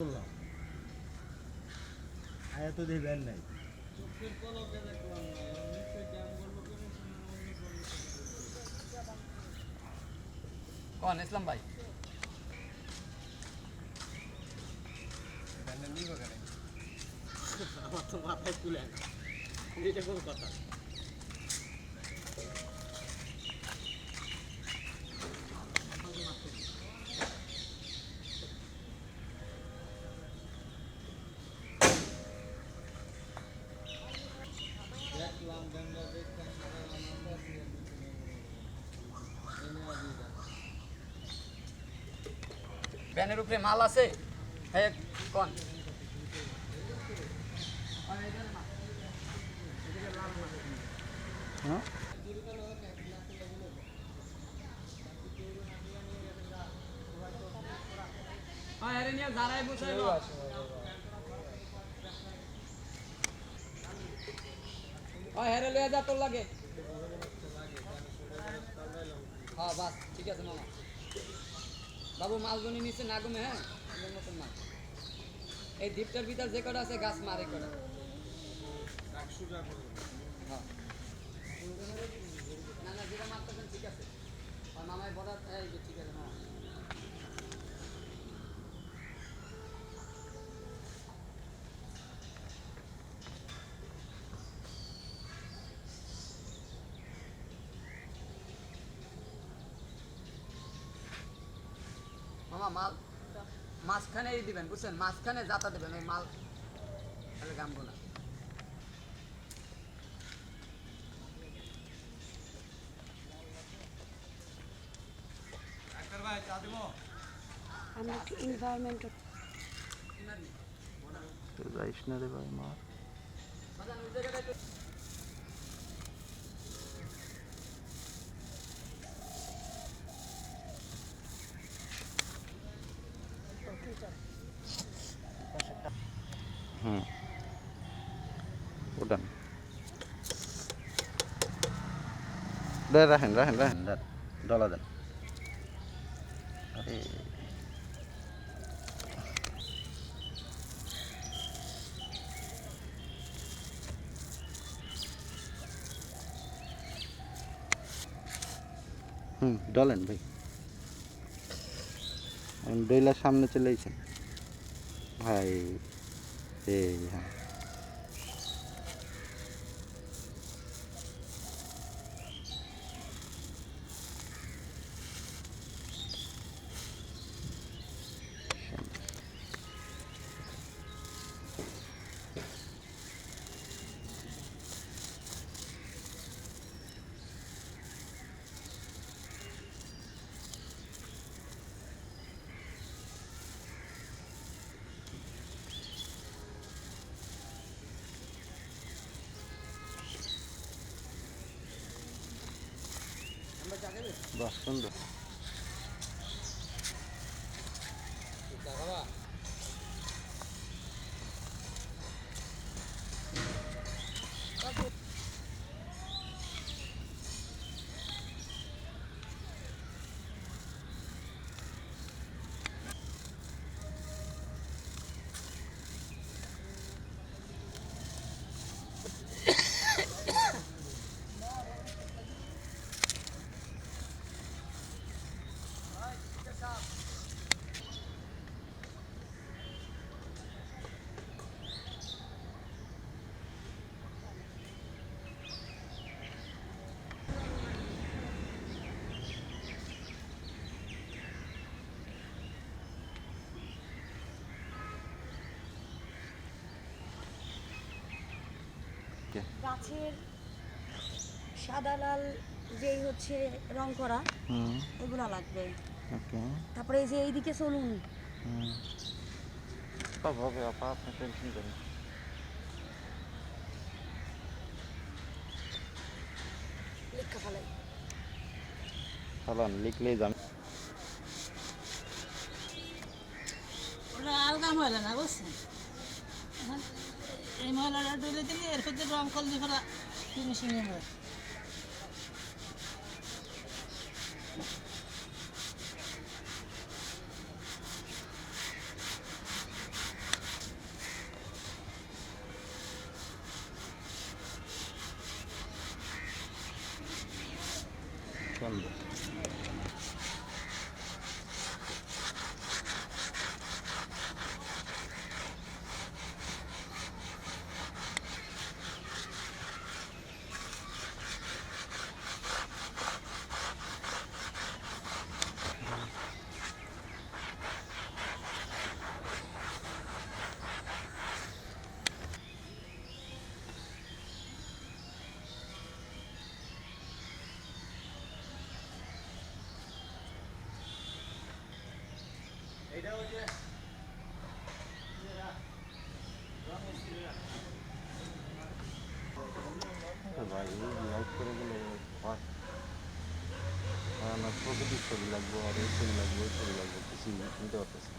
করলাম। আয়া তো দিয়ে ব্যান নাই। কন ইসলাম ভাই। আমার তো মাথায় তুলে এটা কোন কথা? ব্যানের উপরে মাল আছে? হ্যাঁ কন? হ্যাঁ? যারাই বুঝাইলো হেরে লয়ে যা তোর লাগে। হ্যাঁ বাস ঠিক আছে মামা। বাবু মাছ জনি নিচে না গুমে হ্যাঁ? মতন মাল এই দ্বীপটার ভিতর যে কটা আছে, গাছ মারে কটা। হ্যাঁ। না না, যেটা মারতেছেন ঠিক আছে। আর মামায় বড় ঠিক মামা মাল মাঝখানেই দিবেন বুঝছেন? মাঝখানে যাতা দেবেন ওই মাল। তাহলে গামবো না। আমরা একটু এনভায়রনমেন্ট যাইস না রে ভাই মা বাজান ওই জায়গাটা একটু হুম উঠান দে রাখেন রাখেন রাখেন দেন ডলা দেন আরে হুম ডলেন ভাই ডইলা সামনে চলে আইছেন ভাই এই হ্যাঁ বাহ সুন্দর। গাছের সাদা লাল যেই হচ্ছে রং করা হুম। এগুলো লাগবে। ওকে। তারপরে এই যে এইদিকে চলুন। হুম। সব হবে আপা আপনি টেনশন করেন লেখা লিখলেই যান ওটা আলগা ময়লা না বুঝছেন? এই মহিলাটা ডলে এর ভিতরে রং করলে ফেলা ফিনিশিং হবে ভাই লাইভ করে গেলে হয়। আর আমার প্রকৃতির ছবি লাগবো, আর এই ছবি লাগবে ওই ছবি লাগবে, কিছুই নিতে পারতেছি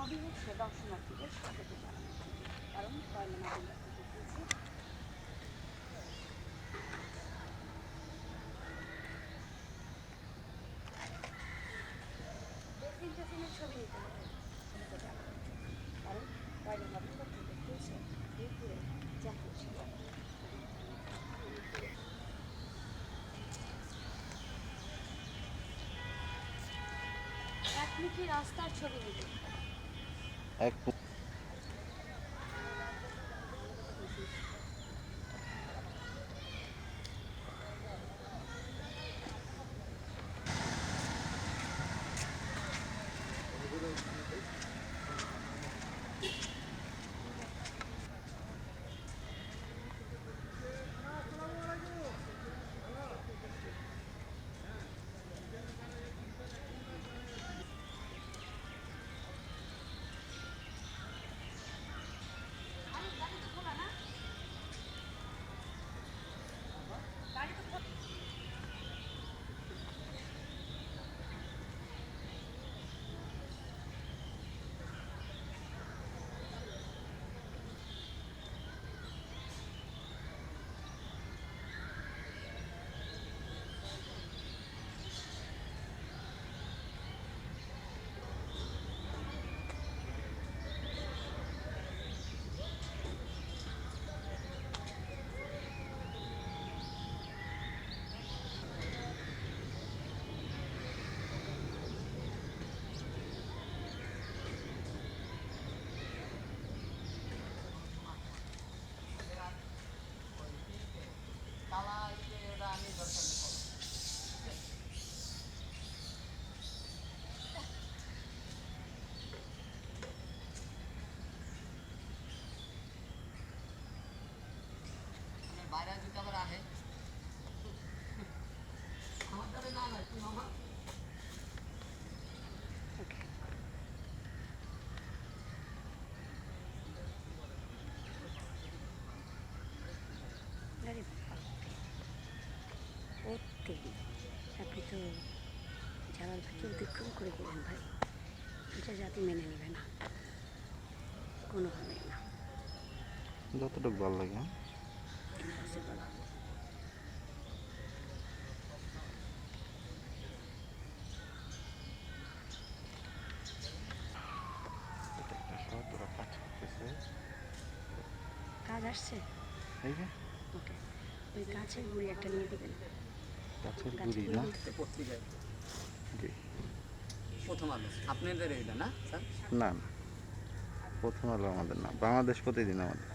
সবই হচ্ছে দর্শনার্থীদের স্বাগত জন্য কারণ টেসিংয়ের ছবি কারণ পয়লা নভেম্বর থেকে একমুখী রাস্তার ছবি নিতে É বাইরে যদি আবার আহে আমার কাছে না না কি মামা আরে বাবা প্রত্যেকই আপনি তো জালাল ভাইকে অতিক্রম করে গেলেন ভাই এটা জাতি মেনে নেবে না কোনোভাবেই না যতটুকু ভালো লাগে হ্যাঁ? ইম্পসিবল এটা একটা শহর তোরা কাজ করতেছে কাজ আসছে? এই যে। ওকে ওই গাছের গুঁড়ি একটা নিয়ে দেবেন। গাছের গাছের গুঁড়ি না? জি। প্রথম আলো। আপনাদের না স্যার? না না। প্রথম হলো আমাদের না। বাংলাদেশ প্রতিদিন আমাদের।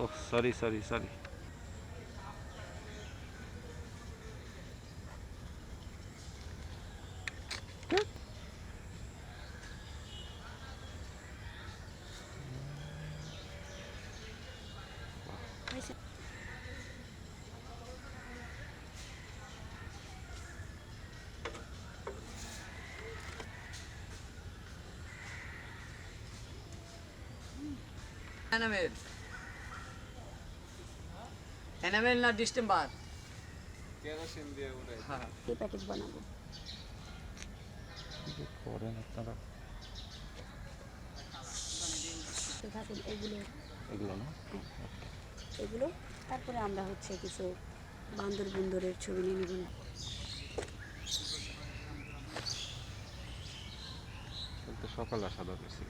ও sorry sorry sorry enamel enamel না ডিস্টেম্বার হ্যাঁ এই প্যাকেজ বানাবো করেন আপনারা থাকুন এগুলো। এগুলো না? এগুলো। তারপরে আমরা হচ্ছে কিছু বান্দর বুন্দরের ছবি নিয়ে নেব। সকাল আসা দরকার ছিল।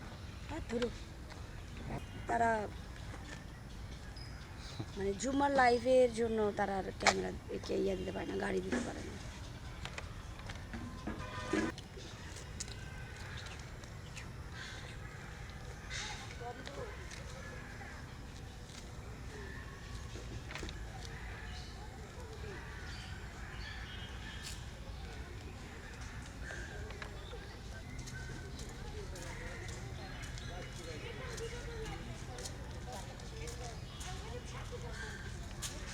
আর ধরো। তারা মানে জুমার লাইভের জন্য তারা আর ক্যামেরা ইয়ে দিতে পারে না, গাড়ি দিতে পারে না হাই এই অনেকদিন পরে চিড়িয়াখানা হচ্ছে তাই জন্য আমরা এত আয়োজন রং সাজাচ্ছি এই মূর্তি সব কিছু গাছপালা যেখানে যেটা ছিল ওইটা নিয়ে দর্শনার্থীর জন্য এটা আনন্দের জন্য দর্শনার্থী আইসা যাতে একটা পরিষ্কার পরিচ্ছন্ন চিড়িয়াখানা তারা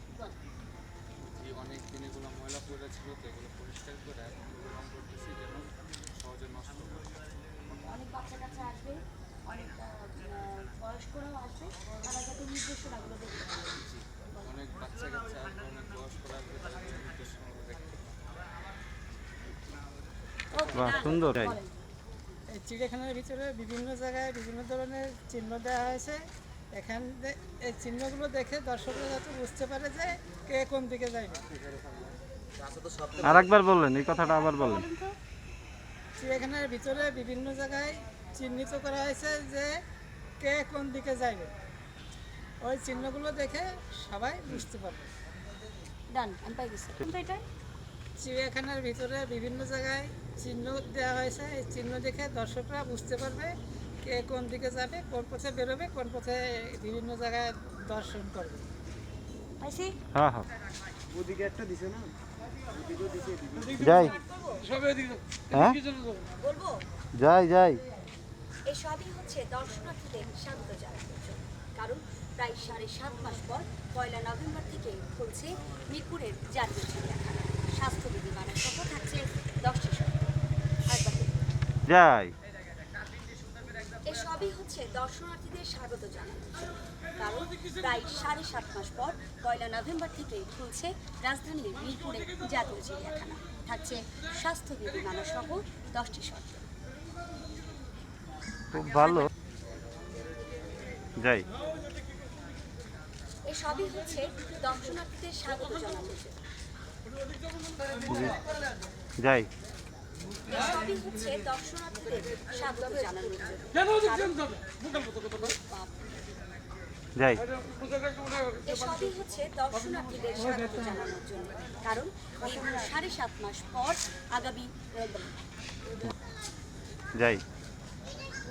বাহ সুন্দর। এই চিড়িয়াখানার ভিতরে বিভিন্ন জায়গায় বিভিন্ন ধরনের চিহ্ন দেওয়া হয়েছে। এখান এই চিহ্নগুলো দেখে দর্শকরা যাতে বুঝতে পারে যে কে কোন দিকে যাইবে আর একবার বললেন এই কথাটা আবার বললেন। চিড়িয়াখানার ভিতরে বিভিন্ন জায়গায় চিহ্নিত করা হয়েছে যে কে কোন দিকে যাইবে। ওই চিহ্নগুলো দেখে সবাই বুঝতে পারবে। ডান আমি পাই গেছি। চিড়িয়াখানার ভিতরে বিভিন্ন জায়গায় চিহ্ন দেওয়া হয়েছে। এই চিহ্ন দেখে দর্শকরা বুঝতে পারবে কে কোন দিকে যাবে কোন পথে বেরোবে কোন পথে বিভিন্ন জায়গায় দর্শন করবে। হ্যাঁ হ্যাঁ। যাই। হ্যাঁ? বলব? যাই যাই। এই সবই হচ্ছে দর্শনার্থীদের স্বাগত জানানোর জন্য। কারণ প্রায় সাড়ে সাত মাস পর পয়লা নভেম্বর থেকে খুলছে মিরপুরের জাতীয় চিড়িয়াখানা। স্বাস্থ্যবিধি মানা সহ থাকছে আরেকবার যাই। এই সবই হচ্ছে দর্শনার্থীদের স্বাগত জন্য কারণ প্রায় সাড়ে সাত মাস পর পয়লা নভেম্বর থেকে খুলছে রাজধানীর মিরপুরের জাতীয় চিড়িয়াখানা। থাকছে স্বাস্থ্যবিধি মানা সহ দশটি শর্ত খুব ভালো। যাই। এই সবই হচ্ছে দর্শনার্থীদের স্বাগত জন্য যাই। যাই। এই হচ্ছে দর্শনার্থীদের স্বাগত জানানোর জন্য কারণ দীর্ঘ সাড়ে সাত মাস পর আগামী যাই।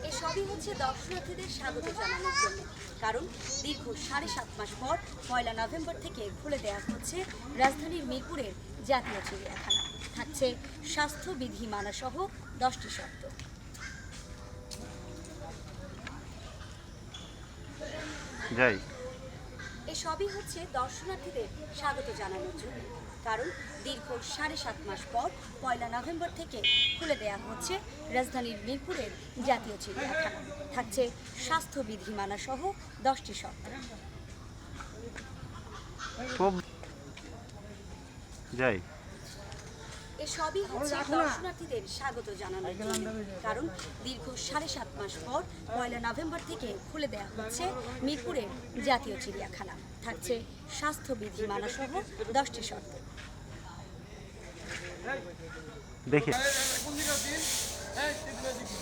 এই সবই হচ্ছে দর্শনার্থীদের স্বাগত জানানোর জন্য। কারণ দীর্ঘ সাড়ে সাত মাস পর পয়লা নভেম্বর থেকে খুলে দেওয়া হচ্ছে রাজধানীর মিরপুরের জাতীয় চিড়িয়াখানা। থাকছে স্বাস্থ্যবিধি মানা সহ দশটি শর্ত। যাই। এই সবই হচ্ছে দর্শনার্থীদের স্বাগত জানানোর জন্য। কারণ দীর্ঘ সাড়ে সাত মাস পর পয়লা নভেম্বর থেকে খুলে দেওয়া হচ্ছে রাজধানীর মিরপুরের জাতীয় চিড়িয়াখানা। থাকছে স্বাস্থ্যবিধি মানা সহ দশটি শর্ত যাই। এ সবই হচ্ছে দর্শনার্থীদের স্বাগত জানানোর জন্য কারণ দীর্ঘ সাড়ে সাত মাস পর পয়লা নভেম্বর থেকে খুলে দেওয়া হচ্ছে মিরপুরের জাতীয় চিড়িয়াখানা। থাকছে স্বাস্থ্যবিধি মানা সহ দশটি শর্ত দেখি।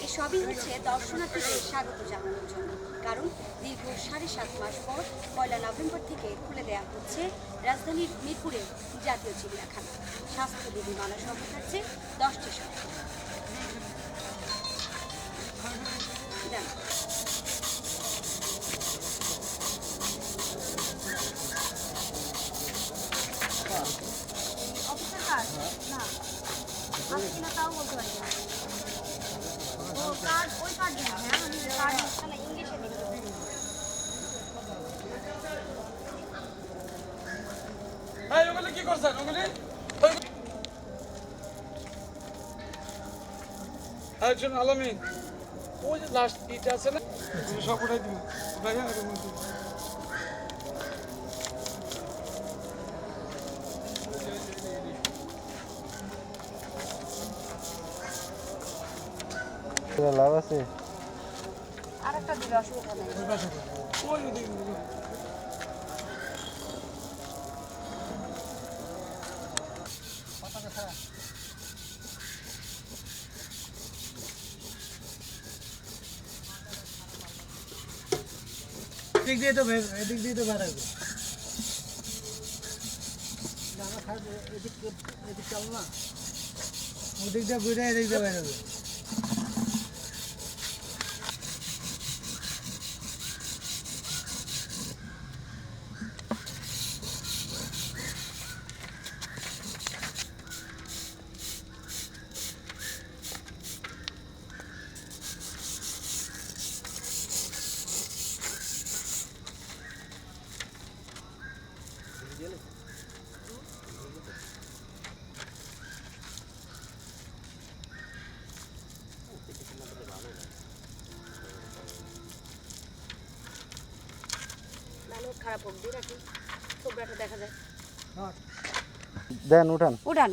এই সবই হচ্ছে দর্শনার্থীদের স্বাগত জানানোর জন্য, কারণ দীর্ঘ সাড়ে সাত মাস পর পয়লা নভেম্বর থেকে খুলে দেওয়া হচ্ছে রাজধানীর মিরপুরের জাতীয় চিড়িয়াখানা। স্বাস্থ্যবিধি মানা সহ থাকছে দশটি ডান। অফিসের কার্ড না। আছে কিনা তাও বলতে পারি না ও কার্ড ওই কার্ড না হ্যাঁ আমি কার্ড না ইংলিশে লিখতে কি করছেন ওগুলি একজন আলামিন। ওই যে লাস্ট ইটা আছে না? সব উঠাই দিন উঠাই লাভ আছে? আর একটা দিলে অসুবিধা নেই। এদিক দিয়ে তো এদিক দিয়ে তো বেরাবে এদিক এদিক চল না। ওদিক দিয়ে ঘুরে এদিক দিয়ে বেরোবে খারাপ হোক দিয়ে রাখি কোবরাটা দেখা যায়। দেন উঠান। উঠান।